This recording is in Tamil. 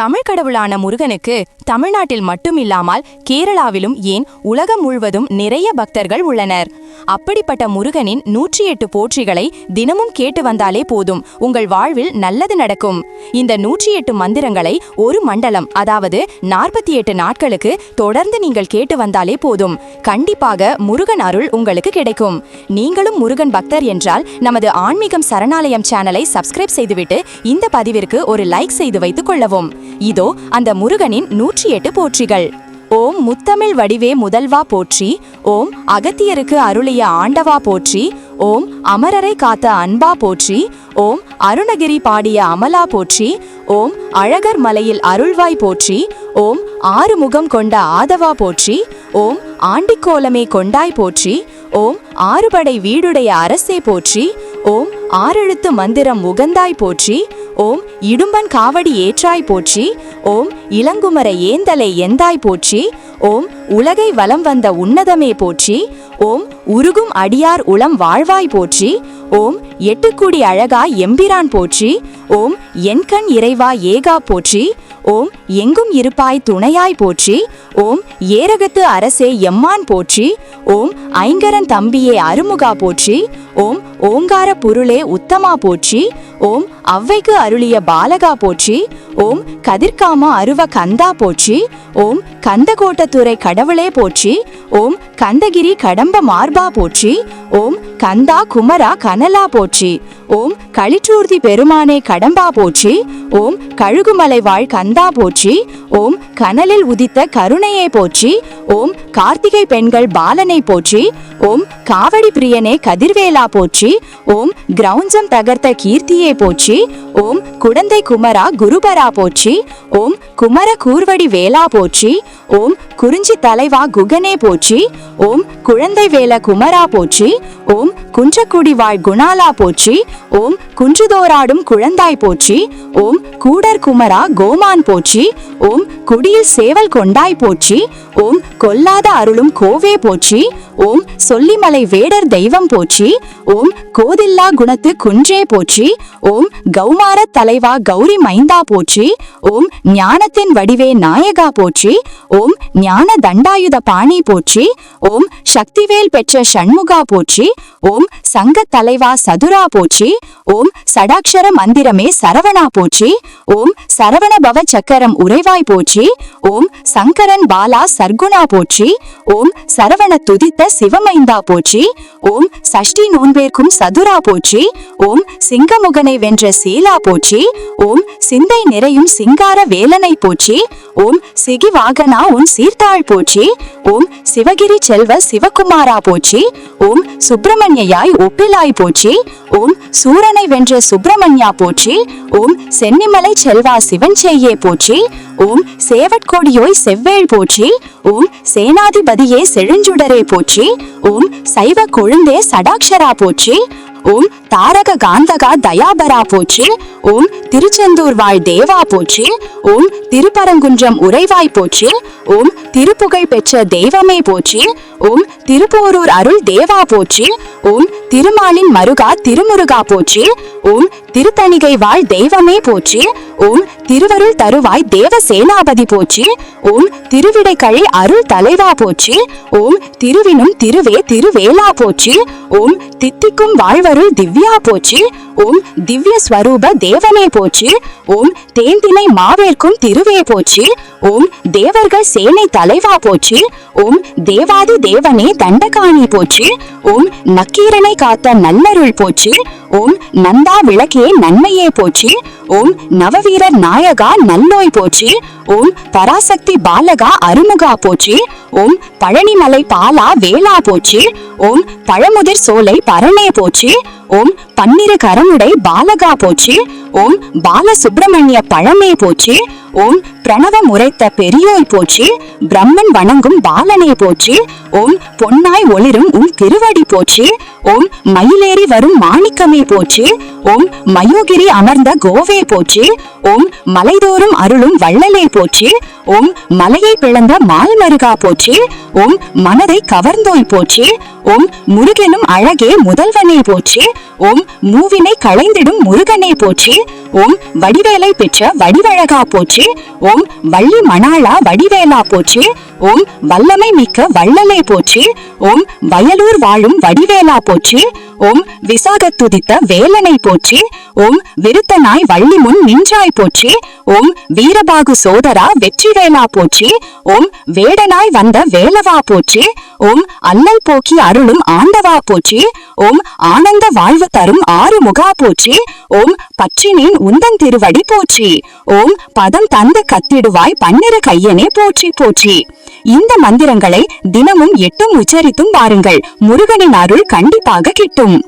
தமிழ் கடவுளான முருகனுக்கு தமிழ்நாட்டில் மட்டுமில்லாமல் கேரளாவிலும் ஏன் உலகம் முழுவதும் நிறைய பக்தர்கள் உள்ளனர். அப்படிப்பட்ட முருகனின் நூற்றி எட்டு போற்றிகளை தினமும் கேட்டு வந்தாலே போதும். உங்கள் வாழ்வில் நல்லது நடக்கும். இந்த நூற்றி எட்டு மந்திரங்களை ஒரு மண்டலம் அதாவது நாற்பத்தி எட்டு நாட்களுக்கு தொடர்ந்து நீங்கள் கேட்டு வந்தாலே போதும். கண்டிப்பாக முருகன் அருள் உங்களுக்கு கிடைக்கும். நீங்களும் முருகன் பக்தர் என்றால் நமது ஆன்மீகம் சரணாலயம் சேனலை சப்ஸ்கிரைப் செய்துவிட்டு இந்த பதிவிற்கு ஒரு லைக் செய்து வைத்துக் கொள்ளவும். இதோ அந்த முருகனின் நூற்றி எட்டு போற்றிகள். ஓம் முத்தமிழ் வடிவே முதல்வா போற்றி ஓம் அகத்தியருக்கு அருளிய ஆண்டவா போற்றி ஓம் அமரரை காத்த அன்பா போற்றி ஓம் அருணகிரி பாடிய அமலா போற்றி ஓம் அழகர் மலையில் அருள்வாய் போற்றி ஓம் ஆறுமுகம் கொண்ட ஆதவா போற்றி ஓம் ஆண்டிக்கோலமே கொண்டாய் போற்றி ஓம் ஆறுபடை வீடுடைய அரசே போற்றி ஓம் ஆறெழுத்து மந்திரம் உகந்தாய் போற்றி ஓம் இடும்பன் காவடி ஏற்றாய் போற்றி ஓம் இளங்குமர ஏந்தலை எந்தாய் போற்றி ஓம் உலகை வலம் வந்த உன்னதமே போற்றி ஓம் உருகும் அடியார் உளம் வாழ்வாய் போற்றி ஓம் எட்டுக்குடி அழகா எம்பிரான் போற்றி ஓம் என்கண் இறைவா ஏகா போற்றி ஓம் எங்கும் இருப்பாய் துணையாய் போற்றி ஓம் ஏரகத்து அரசே எம்மான் போற்றி ஓம் ஐங்கரன் தம்பியே அருமுகா போற்றி ஓம் ஓங்கார பொருளே உத்தமா போற்றி ஓம் அவ்வைக்கு அருளிய பாலகா போற்றி ஓம் கதிர்காம அருவ கந்தா போற்றி ஓம் கந்தகோட்டத்துறை கடவுளே போற்றி ஓம் கந்தகிரி கடம்ப மார்பா போற்றி ஓம் கந்தா குமரா கனலா போற்றி ஓம் களிற்றூர்தி பெருமானே கடம்பா போற்றி ஓம் கழுகுமலை வாழ் கந்தா போற்றி ஓம் கனலில் உதித்த கருணையே போற்றி ஓம் கார்த்திகை பெண்கள் பாலனை போற்றி ஓம் காவடி பிரியனே கதிர்வேலா போற்றி ஓம் கிரௌஞ்சம் தகர்த்த கீர்த்தியே போற்றி ஓம் குடந்தை குமரா குருபரா போற்றி ஓம் குமர கூர்வடி வேலா போற்றி ஓம் குறிஞ்சி தலைவா குகனே போற்றி ஓம் குழந்தை வேல குமரா போற்றி ஓம் குன்றக்குடி வாழ் குணாலா போற்றி ஓம் குன்றுதோராடும் குழந்தாய் போற்றி ஓம் கூடர் குமரா கோமான் போற்றி ஓம் குடியில் சேவல் கொண்டாய் போற்றி ஓம் கொல்லாத அருளும் கோவே போற்றி ஓம் சொல்லிமலை வேடர் தெய்வம் போற்றி ஓம் கோதில்லா குணத்து குன்றே போற்றி ஓம் கௌமார தலைவா கௌரி மைந்தா போற்றி ஓம் ஞானத்தின் வடிவே நாயகா போற்றி ஓம் ஞான தண்டாயுத பாணி போற்றி ஓம் சக்திவேல் பெற்ற சண்முகா போற்றி ஓம் சங்க தலைவா சதுரா போற்றி ஓம் சடாட்சர மந்திரமே சரவணா போற்றி ஓம் சரவண பவ சக்கரம் உறைவாய் போற்றி ஓம் சங்கரன் பாலா சர்க்குணா போற்றி ஓம் சரவண துதித்த சிவமைந்தா போற்றி ஓம் சஷ்டி நோன்பேர்க்கும் சதுரா போற்றி ஓம் சிங்கமுகனை வென்ற சீலா போற்றி ஓம் சிந்தை நிறையும் சிங்கார வேலனை போற்றி ஓம் சிகி வாகனா உன் சீர்த்தாள் போற்றி? உம் சிவகிரி செல்வ சிவகுமாரா போற்றி? உம் சுப்பிரமணியாய் ஒப்பிலாய் போற்றி? உம் சூரனை வென்ற சுப்பிரமணியா போற்றி? உம் சென்னிமலை செல்வா சிவன் செய்யே போற்றி? உம் சேவட்கோடியோய் செவ்வேள் போற்றி? உம் சேனாதிபதியே செழுஞ்சுடரே போற்றி? உம் சைவ கொழுந்தே சடாக்ஷரா போற்றி? ஓம் தாரக காந்தகா தயாபரா போற்றி. ஓம் திருச்செந்தூர் வாழ் தேவா போற்றி. ஓம் திருப்பரங்குன்றம் உறைவாய் போற்றி. ஓம் திருப்புகழ் பெற்ற தெய்வமே போற்றி. ஓம் திருப்போரூர் அருள் தேவா போற்றி. ஓம் திருமாலின் மருகா திருமுருகா போற்றி. ஓம் திருத்தணிகை வாழ் தெய்வமே போற்றி. ஓம் திருவருள் தருவாய் தேவ சேனாபதி போற்றி ஓம் திருவிடைக்கழி அருள் தலைவா போற்றி ஓம் திருவினும் திருவே திருவேலா போற்றி ஓம் தித்திக்கும் வாழ்வருள் திவ்யா போற்றி ஓம் திவ்ய ஸ்வரூப தேவனே போற்றி ஓம் தேந்தினை மாவேற்கும் திருவே போற்றி ஓம் தேவர்கள் சேனை தலைவா போற்றி ஓம் தேவாதி தேவனே தண்டகாணி போற்றி ஓம் நக்கீரனை காத்த நல்லருள் போற்றி ஓம் நந்தா விளக்கே நன்மையே போற்றி ஓம் நவவீரர் நாய் நாயகா நல்லோய் போச்சு ஓம் பராசக்தி பாலகா அருமுகா போச்சு ஓம் பழனிமலை பாலா வேளா போச்சு ஓம் பழமுதிர் சோலை பரணே போச்சு ஓம் பன்னிரு கரமுடை பாலகா போச்சு ஓம் பால சுப்பிரமணிய பழமே போச்சு ஓம் பிரணவம் உரைத்த பெரியோய் போச்சு பிரம்மன் வணங்கும் பாலனே போச்சு ஓம் பொன்னாய் ஒளிரும் உன் திருவடி போச்சு ஓம் மயிலேறி வரும் மாணிக்கமே போச்சு ஓம் மயோகிரி அமர்ந்த கோவே போச்சு ஓம் மலைதோறும் அருளும் வள்ளலே போச்சு ஓம் மலையை பிளந்த மால்மருகா போச்சு ஓம் மனதை கவர்ந்தோய் போச்சு ஓம் முருகனும் அழகே முதல்வனே போச்சு ஓம் மூவினை களைந்திடும் முருகனே போச்சு ஓம் வடிவேலை பெற்ற வடிவழகா போச்சு ஓம் வள்ளி மணாளா வடிவேலா போச்சு ஓம் வல்லமை மிக்க வள்ளலே போச்சு ஓம் வயலூர் வாழும் வடிவேலா போற்றி ஓம் விசாக துதித்த வேலனை போற்றி ஓம் விருத்தனாய் வள்ளி முன் நின்றாய் போற்றி ஓம் வீரபாகு சோதரா வெற்றிவேலா போற்றி ஓம் வேடனாய் வந்த வேலவா போற்றி ஓம் அல்லல் போக்கி அருளும் ஆண்டவா போற்றி. ஓம் ஆனந்த வாழ்வு தரும் ஆறு முகா போற்றி. ஓம் பற்றினேன் உந்தன் திருவடி போற்றி. ஓம் பதம் தந்து கத்திடுவாய் பன்னிரு கையனே போற்றி போற்றி. இந்த மந்திரங்களை தினமும் எட்டும் உச்சரித்தும் பாருங்கள் முருகனின் அருள் கண்டிப்பாக கிட்டும்.